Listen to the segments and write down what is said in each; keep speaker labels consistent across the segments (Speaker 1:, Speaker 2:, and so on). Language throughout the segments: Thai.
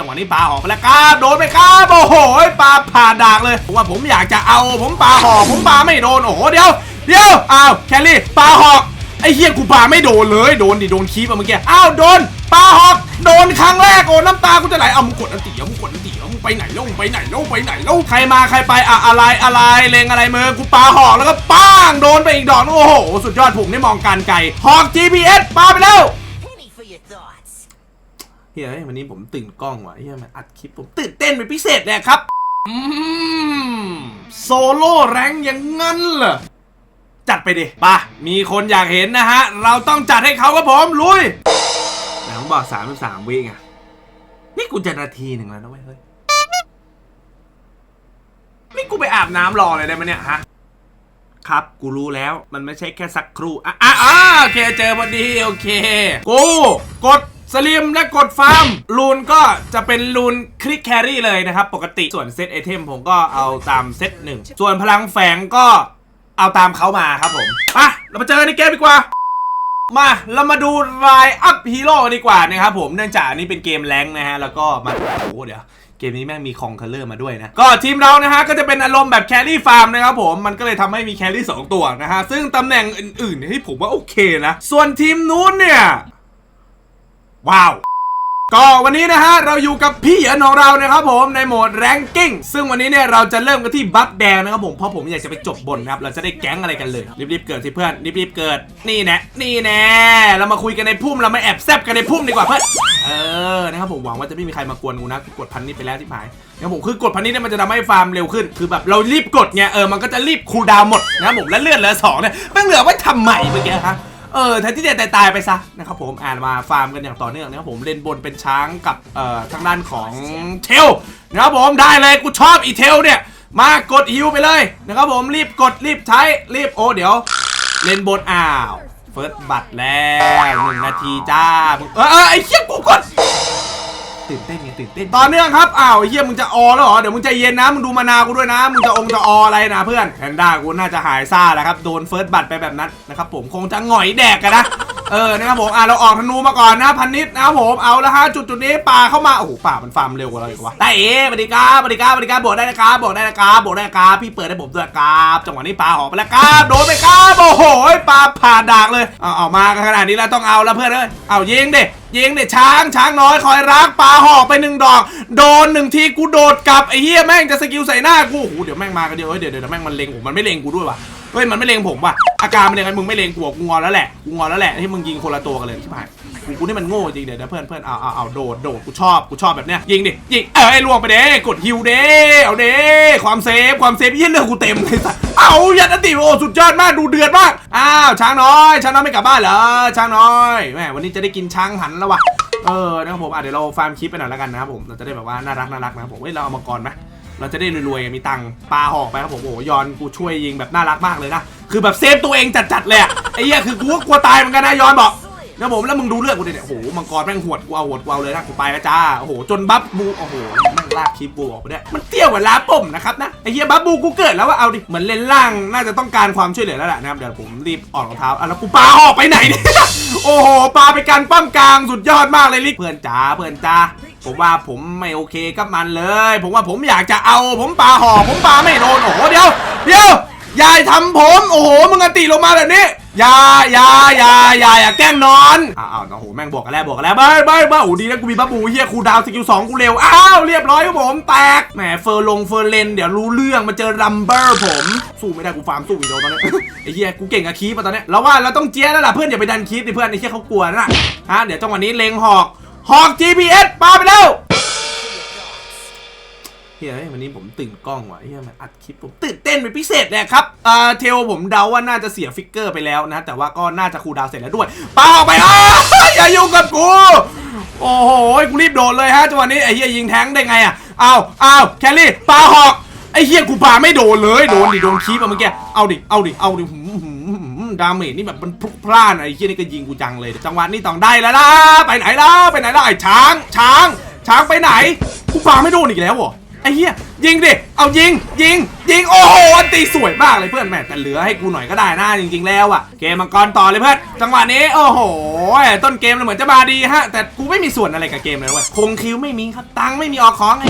Speaker 1: จังหวะนี้ปลาหอกไปแล้วครับโดนไปครับโอ้โหปลาผ่าดากเลยผมว่าผมอยากจะเอาผมปลาหอกผมปลาไม่โดนโอ้โหเดี๋ยวเดี๋ยวอ้าวแคลรี่ปลาหอกไอ้เฮียกูปลาไม่โดนเลยโดนดิโดนคีบอะเมื่อกี้อ้าวโดนปลาหอกโดนครั้งแรกโอ้น้ำตากูจะไหลเอามึงกดอันตีเอามึงกดอันตีเอามึงไปไหนลงไปไหนลงไปไหนลงใครมาใครไปอะอะไรอะไรเลงอะไรมือกูปลาหอกแล้วก็ป้างโดนไปอีกดอกนึงโอ้โหสุดยอดผมได้มองการไกลหอก GPS ปลาไปแล้ว เฮ้ยวันนี้ผมตื่นกล้องว่ะเฮ้ยมันอัดคลิปผมตื่นเต้นเป็นพิเศษเลยครับอืมโซโล่แรงอย่างงั้นเหรอ จัดไปดิป่ะ มีคนอยากเห็นนะฮะ เราต้องจัดให้เขาครับผม ลุยหนังบอกสามสามวิไงนี่กูจะนาทีหนึ่งแล้วนะเว้ยเฮ้ย นี่กูไปอาบน้ำรอเลยได้ไหมเนี่ยฮะครับ กูรู้แล้วมันไม่ใช่แค่สักครู่ อะอะอะโอเค เจอพอดี โอเค กู กด สลิมและกดฟาร์มลูนก็จะเป็นลูนคลิกแครี่เลยนะครับ ปกติส่วนเซตไอเทมผมก็เอาตามเซตหนึ่งส่วนพลังแฝงก็เอาตามเขามาครับผมอะเรามาเจอกันในเกมดีกว่ามาเรามาดูรายอัพฮีโร่ดีกว่านะครับผมเนื่องจากอันนี้เป็นเกมแรงนะฮะ แล้วก็มาโอ้โหเดี๋ยว เกมนี้แม่งมีคองเคอร์เลอร์มาด้วยนะ ก็ทีมเรานะฮะ ก็จะเป็นอารมณ์แบบแครี่ฟาร์มนะครับผม มันก็เลยทำให้มีแครี่สองตัวนะฮะ ซึ่งตำแหน่งอื่นๆที่ผมว่าโอเคนะ ส่วนทีมนู้นเนี่ย ว้าวก็วันนี้นะฮะเราอยู่กับพี่เหยินของเรานะครับผมในโหมดแรงกิ้งซึ่งวันนี้เนี่ยเราจะเริ่มกันที่บัฟแดงนะครับผมเพราะผมอยากจะไปจบบนนะครับเราจะได้แก๊งอะไรกันเลยรีบๆเกิดสิเพื่อนรีบๆเกิดนี่แน่นี่แน่เรามาคุยกันในพุ่มเรามาแอบแซบกันในพุ่มดีกว่าเพื่อนเออนะครับผมหวังว่าจะไม่มีใครมากวนกูนะกดพันนี้ไปแล้วที่หายนะครับผมคือกดพันนี้เนี่ยมันจะทำให้ฟาร์มเร็วขึ้นคือแบบเรารีบกดไงเออมันก็จะรีบคูลดาวหมดนะครับผมและเลือดเหลือสองเนี่ยแม่งเหลือไว้ทำใหม่เมื่อกี้ฮะ เออแทนที่จะตายๆไปซะนะครับผมอ่านมาฟาร์มกันอย่างต่อเนื่องนะครับผมเลนบนเป็นช้างกับเอ่อทางด้านของเทลนะครับผมได้เลยกูชอบอีเทลเนี่ย มากดฮิวไปเลยนะครับผมรีบกดรีบใช้รีบโอ้เดี๋ยว เลนบนอ้าวเฟิร์สบัตรแล้วหนึ่งนาทีจ้าเออเออไอ้เชี่ยกูกด ตื่นเต้นไงตื่นเต้นต่อเนื่องครับอ้าวเฮียมึงจะออแล้วเหรอเดี๋ยวมึงใจเย็นนะมึงดูมานากูด้วยนะมึงจะองจะอออะไรนะเพื่อนแพนด้ากูน่าจะหายซ่าแล้วครับโดนเฟิร์สบัตไปแบบนั้นนะครับผมคงจะหงอยแดกกันนะ เออนะครับผมอะเราออกธนูมาก่อนนะพันนิดนะครับผมเอาละฮะจุดจุดนี้ป่าเข้ามาโอ้โหป่ามันฟาร์มเร็วกว่าเราอีกวะได้เอ๋สวัสดีครับสวัสดีครับสวัสดีครับอกได้นะครับบอกได้นะครับบอกได้นะครับพี่เปิดให้ผมด้วยครับจังหวะนี้ป่าหอกไปแล้วครับโดนไปครับโอ้โหป่าผ่าดากเลยเอาเอามากขนาดนี้แล้วต้องเอาแล้วเพื่อนเอ้ยเอายิงดิยิงเด็ช้างช้างน้อยคอยรักปลาหอกไปหนึ่งดอก โดนหนึ่งทีกูโดดกลับไอ้เหี้ยแม่งจะสกิลใส่หน้ากูโอ้โหเดี๋ยวแม่งมากันเดียวเดี๋ยวเดี๋ยวแม่งมันเลงผมมันไม่เลงกูด้วยว่ะ เฮ้ยมันไม่เลงผมว่ะอาการมันเลงกันมึงไม่เลงกูอะกูงอนแล้วแหละกูงอนแล้วแหละที่มึงยิงคนละตัวกันเลยใช่ไหมกูกูนี่มันโง่จริงเดี๋ยวเดี๋ยวเพื่อนเพื่อนเอาเอาเอาโดดโดดกูชอบกูชอบแบบเนี้ยยิงดิยิงเอ้ยล่วงไปเด้กดฮิวเด้เอาเด้ความเซฟความเซฟยี่เรื่องกูเต็มเลยสัสเอายันอติโอสุดยอดมากดูเดือดมากอ้าวช้างน้อยช้างน้อยไม่กลับบ้านเหรอช้างน้อยแหมวันนี้จะได้กินช้างหันแล้ววะเออนะครับผมอะเดี๋ยวเราฟาร์มคลิปไปหน่อยแล้วกันนะครับผมเราจะได้แบบว่าน่ารักน่ารักนะครับผมเฮ้ยเราเอามาก่อนไหม เราจะได้รวยๆมีตังค์ปลาหอกไปครับผมโอ้โหยอนกูช่วยยิงแบบน่ารักมากเลยนะคือแบบเซฟตัวเองจัดๆเลยอะไอ้เหี้ยคือกูก็กลัวตายเหมือนกันนะยอนบอกนะผมแล้วมึงดูเลือดกูดิเนี่ยโอ้โหมังกรแม่งหวดกูเอาหวดกูเอาเลยนะกูไปแล้วจ้าโอ้โหจนบัฟบูโอ้โหแม่งลากคลิปกูออกไปเนี่ยมันเตี้ยวกว่าลาปุ่มนะครับนะไอ้เหี้ยบัฟบูกูเกิดแล้วว่าเอาดิเหมือนเลนล่างน่าจะต้องการความช่วยเหลือแล้วแหละนะครับเดี๋ยวผมรีบออกรองเท้าอะแล้วกูปาออกไปไหนเนี่ยโอ้โหปาไปการป้อมกลางสุดยอดมากเลยลิเพื่อนจ๋าเพื่อนจ๋า ผมว่าผมไม่โอเคกับมันเลย ผมว่าผมอยากจะเอาผมปาหอกผมปาไม่โดนโอ้โหเดี๋ยวเดี๋ยวยายทำผม โอ้โหมึงอติลงมาแบบนี้ยายายายายาแกล้งนอนอ้าวโอ้โหแม่งบอกกันแล้วบอกกันแล้วบ้ยเบ้ยเบ้ยโอ้ดีนะกูมีบับบูเฮียคูดาวสกิลสองกูเร็วอ้าวเรียบร้อยครับผมแตกแหมเฟอร์ลงเฟอร์เลนเดี๋ยวรู้เรื่องมาเจอรัมเบอร์ผมสู้ไม่ได้กูฟาร์มสู้อีกเดียวตอนนี้ไอ้เหี้ยกูเก่งกับคีปตอนนี้ยเราว่าเราต้องเจี๊ยแล้วล่ะเพื่อนอย่าไปดันคีปดิเพื่อนไอ้เหี้ยเขากลัวนะฮะเดี๋ยวจังหวะนี้เลงหอก หอก GPS ปาไปแล้วเฮ้ยวันนี้ผมตื่นกล้องว่ะเฮ้ยมันอัดคลิปผมตื่นเต้นเป็นพิเศษเลยครับเอ่อเทลผมเดาว่าน่าจะเสียฟิกเกอร์ไปแล้วนะ แต่ว่าก็น่าจะคูดาวเสร็จแล้วด้วยปาออกไปอ้าอย่ายุ่งกับกู โอ้โหกูรีบโดดเลยฮะจังหวะนี้ไอ้เหี้ยยิงแทงได้ไงอะเอาวอ้าแคลรี่ปาหอกไอ้เฮียกูปาไม่โดนเลยโดนดิโดนคีบอะเมื่อกี้เอาดิเอาดิเอาดิหืมหืมหืม ดาเมจนี่แบบมันพลุกพล่านไอ้เฮียนี่ก็ยิงกูจังเลยจังหวะนี้ต้องได้แล้วล่ะไปไหนล่ะไปไหนล่ะไอ้ช้าง ช้าง ช้างไปไหนกูปาไม่โดนอีกแล้วเหรอไอ้เฮียยิงดิเอายิงยิงยิงโอ้โหอันตีสวยมากเลยเพื่อนแม่แต่เหลือให้กูหน่อยก็ได้นะจริง ๆ แล้วอะเกมมังกรต่อเลยเพื่อนจังหวะนี้โอ้โหต้นเกมเราเหมือนจะมาดีฮะ แต่กูไม่มีส่วนอะไรกับเกมเลยเว้ยคงคิวไม่มีครับตังค์ไม่มีออกของไง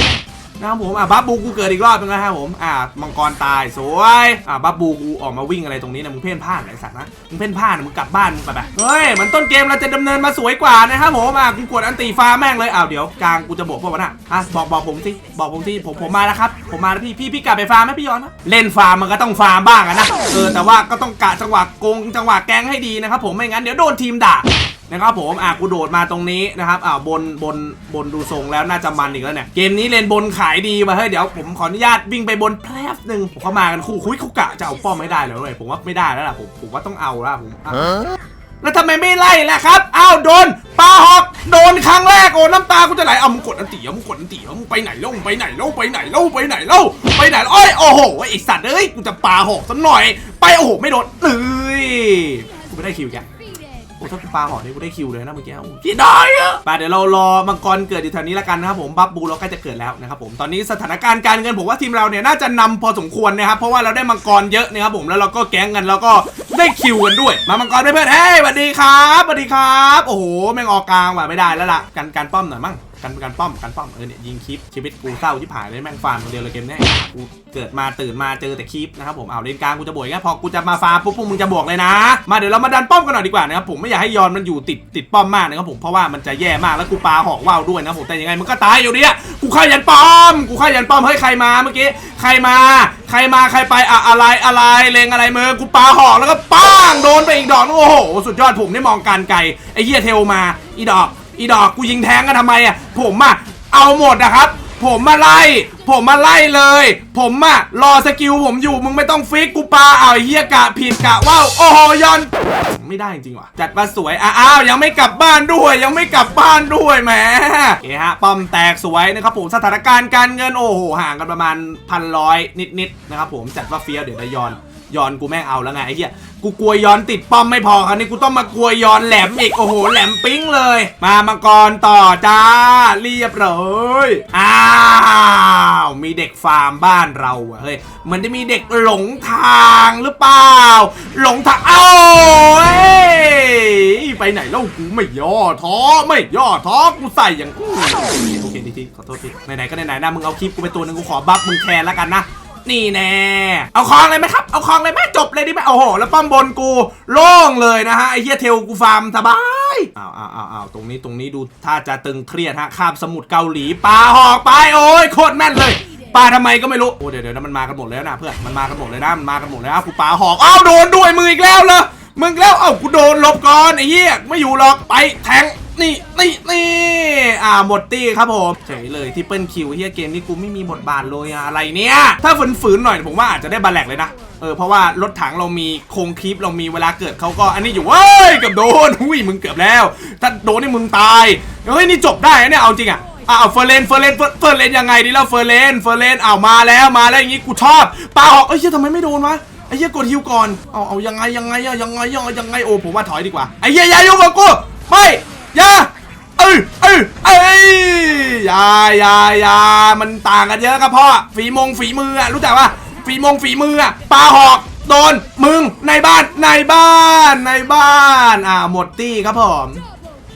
Speaker 1: นะครับผมอะบับบูกูเกิดอีกรอบนึงนะครับผมอะมังกรตายสวยอะบับบูกูออกมาวิ่งอะไรตรงนี้นะมึงเพ่นพ่านไอ้สัตว์นะมึงเพ่นพ่านนะมึงกลับบ้านมึงไปไปเฮ้ยมันต้นเกมเราจะดำเนินมาสวยกว่านะครับผมอะกูกดอันตีฟ้าแม่งเลยอ้าวเดี๋ยวกลางกูจะบอกพวกมันอะอะบอกบอกผมสิบอกผมสิผมผมมาแล้วครับผมมาแล้วพี่พี่พี่กลับไปฟาร์มไหมพี่ยอนนะเล่นฟาร์มมันก็ต้องฟาร์มบ้างอะนะเออแต่ว่าก็ต้องกะจังหวะโกงจังหวะแกลงให้ดีนะครับผมไม่งั้นเดี๋ยวโดนทีมด่า นะครับผมอะกูโดดมาตรงนี้นะครับอ่าบนบนบนดูทรงแล้วน่าจะมันอีกแล้วเนี่ยเกมนี้เลนบนขายดีมาเฮ้ยเดี๋ยวผมขออนุญาตวิ่งไปบนแป๊บหนึ่งผมเข้ามากันคู่คุยเขากะจะเอาป้อมไม่ได้แล้วเลยผมว่าไม่ได้แล้วล่ะผมผมว่าต้องเอาล้วผมแล้วทำไมไม่ไล่ล่ะครับอ้าวโดนปลาหอกโดนครั้งแรกโอ้น้ำตากูจะไหลเอามึงกดอันตีเอามึงกดอันตีเอามึงไปไหนเล่ามึงไปไหนเล่าไปไหนเล่าไปไหนเล่าไปไหนโอ้ยโอ้โหไอสัตว์เอ้ยกูจะปลาหอกสักหน่อย ไปโอ้โหไม่โดนเอ้ยกูไม่ได้คิวแก โอ้ถ้ากูปาหอนี่กูได้คิวเลยนะเมื่อกี้พี่น้อยอะไปเดี๋ยวเรารอมังกรเกิดอยู่แถวนี้ละกันนะครับผมบัฟบูเราใกล้จะเกิดแล้วนะครับผมตอนนี้สถานการณ์การเงินผมว่าทีมเราเนี่ยน่าจะนำพอสมควรนะครับเพราะว่าเราได้มังกรเยอะนะครับผมแล้วเราก็แก๊งกันแล้วก็ได้คิวกันด้วย มามังกรด้เพื่อนเฮ้ยสวัสดีครับสวัสดีครับ โอ้โหแม่งออกกลางว่ะไม่ได้แล้วล่ะกันการป้อมหน่อยมั้ง กันการป้อมการป้อมเออเนี่ยยิงคลิปชีวิตกูเศร้าที่ผ่านเลยแม่งฟาร์มคนเดียวเลยเกมเนี้ยกูเกิดมาตื่นมาเจอแต่คลิปนะครับผมเอาเลนกลางกูจะบวกแค่พอกูจะมาฟาร์มปุ๊บพวกมึงจะบวกเลยนะ มาเดี๋ยวเรามาดันป้อมกันหน่อยดีกว่านะครับผมไม่อยากให้ยอนมันอยู่ติดติดป้อมมากนะครับผมเพราะว่ามันจะแย่มากแล้วกูปาหอกว่าวด้วยนะผมแต่ยังไงมันก็ตายอยู่เนี่ยกูเข้ายันป้อมกูเข้ายันป้อมเฮ้ยใครมาเมื่อกี้ใครมาใครมาใครไปอะอะไรอะไรเลงอะไรมือกูปาหอกแล้วก็ป้างโดนไปอีกดอกนึงโอ้โหสุดยอดผมได้มองการไกลไอ้เหี้ยเทลมาอีดอก อีดอกกูยิงแทงกันทำไมอะผมอะเอาหมดนะครับ ผมมาไล่ ผมมาไล่เลย ผมอะรอสกิลผมอยู่มึงไม่ต้องฟิกกูปาเอาเฮียกะผิดกะว่าวโอ้โหยอนไม่ได้จริงว่ะจัดมาสวยอ้าวยังไม่กลับบ้านด้วย ยังไม่กลับบ้านด้วยแหมโอเคฮะป้อมแตกสวยนะครับผมสถานการณ์การเงินโอ้โหห่างกันประมาณพันร้อยนิดๆนะครับผมจัดว่าเฟี้ยวเดี๋ยวจะยอน ยอนกูแม่งเอาแล้วไงไอ้เหี้ยกูกลัวยอนติดป้อมไม่พอคราวนี้กูต้องมากลัวยอนแหลมอีกโอ้โหแหลมปิ้งเลย มามังกรต่อจ้าเรียบร้อยอ้าวมีเด็กฟาร์มบ้านเราอเฮ้ยมันจะมีเด็กหลงทางหรือเปล่า หลงทางเอ้าไปไหนแล้วกูไม่ย่อท้อไม่ย่อท้อกูใส่อย่างโอเคดีทีขอโทษทีไหนๆก็ไหนๆนะมึงเอาคลิปกูไปตัวหนึงกูขอบัฟมึงแทนแล้วกันนะ นี่แน่เอาคลองเลยไหมครับ เอาคลองเลยไหมจบเลยดิไหมโอ้โห แล้วป้อมบนกูโล่งเลยนะฮะไอ้เหี้ยเทลกูฟาร์มสบายอ้าวอ้าวอ้าวอ้าวตรงนี้ตรงนี้ดูถ้าจะตึงเครียดฮะข้ามสมุทรเกาหลีปลาหอกไปโอ้ยโคตรแม่นเลยปลาทำไมก็ไม่รู้โอ้เดี๋ยวเดี๋ยวมันมากันหมดแล้วนะเพื่อนมันมากันหมดเลยนะมันมากันหมดแล้วกูปลาหอกอ้าวโดนด้วยมืออีกแล้วเหรอมึงแล้วเอ้ากูโดนลบก่อนไอ้เหี้ยไม่อยู่หรอกไปแทง นี่นี่นี่อ่าหมดตี้ครับผมเฉยเลยที่เปิลคิวเฮียเกมนี้กูไม่มีบทบาทเลยอะไรเนี่ย ถ้าฝืนๆหน่อยผมว่าอาจจะได้บาแลกเลยนะเออเพราะว่ารถถังเรามีโครงคลิปเรามีเวลาเกิดเขาก็อันนี้อยู่เว้ยเกับโดนหุ้ยมึงเกือบแล้ว ถ้าโดนนี่มึงตายเฮ้ยนี่จบได้เนี่ยเอาจริงอะอ้าวเฟอร์เรนเฟอร์เรนเฟอร์เฟอร์เรนยังไงดีแล้วเฟอร์เรนเฟอร์เรนอ้าวมาแล้วมาแล้วอย่างงี้กูชอบปาออกเอ้ยเหี้ยทำไมไม่โดนวะไอ้เหี้ยกดฮิวก่อน เอาเอายังไงยังไงอะยังไงยังไงยังไงโอ้ผมว่าถอยดีกว่า ไอ้เหี้ยอย่ายุ่งกับกูไม่ เอ้ยเอ้ยยายายามันต่างกันเยอะครับพ่อฝีมงฝีมืออะรู้จักปะฝีมงฝีมืออะปลาหอกโดนมึงในบ้านในบ้านในบ้านอ่าหมดตี้ครับผม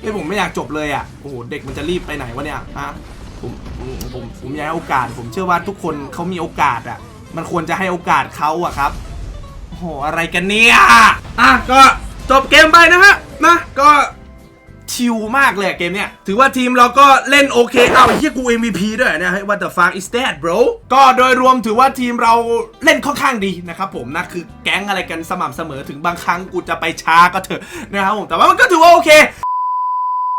Speaker 1: เฮ้ยผมไม่อยากจบเลยอะโอ้โหเด็กมันจะรีบไปไหนวะเนี่ยฮะผมผมผมอยากให้โอกาส ผมเชื่อว่าทุกคนเขามีโอกาสอะ มันควรจะให้โอกาสเขาอะครับโอ้โหอะไรกันเนี่ยอะก็จบเกมไปนะฮะนะก็ ชิลมากเลยอะเกมเนี้ยถือว่าทีมเราก็เล่นโอเค เอาเฮียกู MVP ด้วยเนี่ยเฮ้ย what the fuck is that bro ก็โดยรวมถือว่าทีมเราเล่นค่อนข้างดีนะครับผมนะคือแก๊งอะไรกันสม่ำเสมอถึงบางครั้งกูจะไปช้าก็เถอะนะครับผมแต่ว่ามันก็ถือว่าโอเค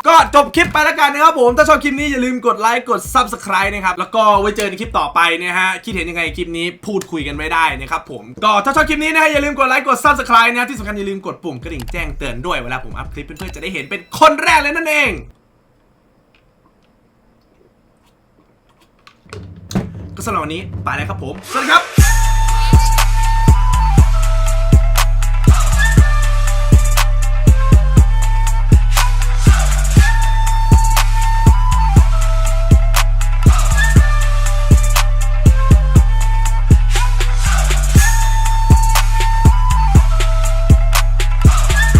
Speaker 1: ก็จบคลิปไปแล้วกันนะครับผม ถ้าชอบคลิปนี้อย่าลืมกดไลค์กด Subscribe นะครับ แล้วก็ไว้เจอในคลิปต่อไปนะฮะ คิดเห็นยังไงคลิปนี้พูดคุยกันไม่ได้นะครับผม ก็ถ้าชอบคลิปนี้นะฮะอย่าลืมกดไลค์กด Subscribe นะที่สำคัญอย่าลืมกดปุ่มกระดิ่งแจ้งเตือนด้วยเวลาผมอัพคลิปเพื่อนๆจะได้เห็นเป็นคนแรกเลยนั่นเอง ก็สำหรับวันนี้ไปแล้วครับผม สวัสดีครับ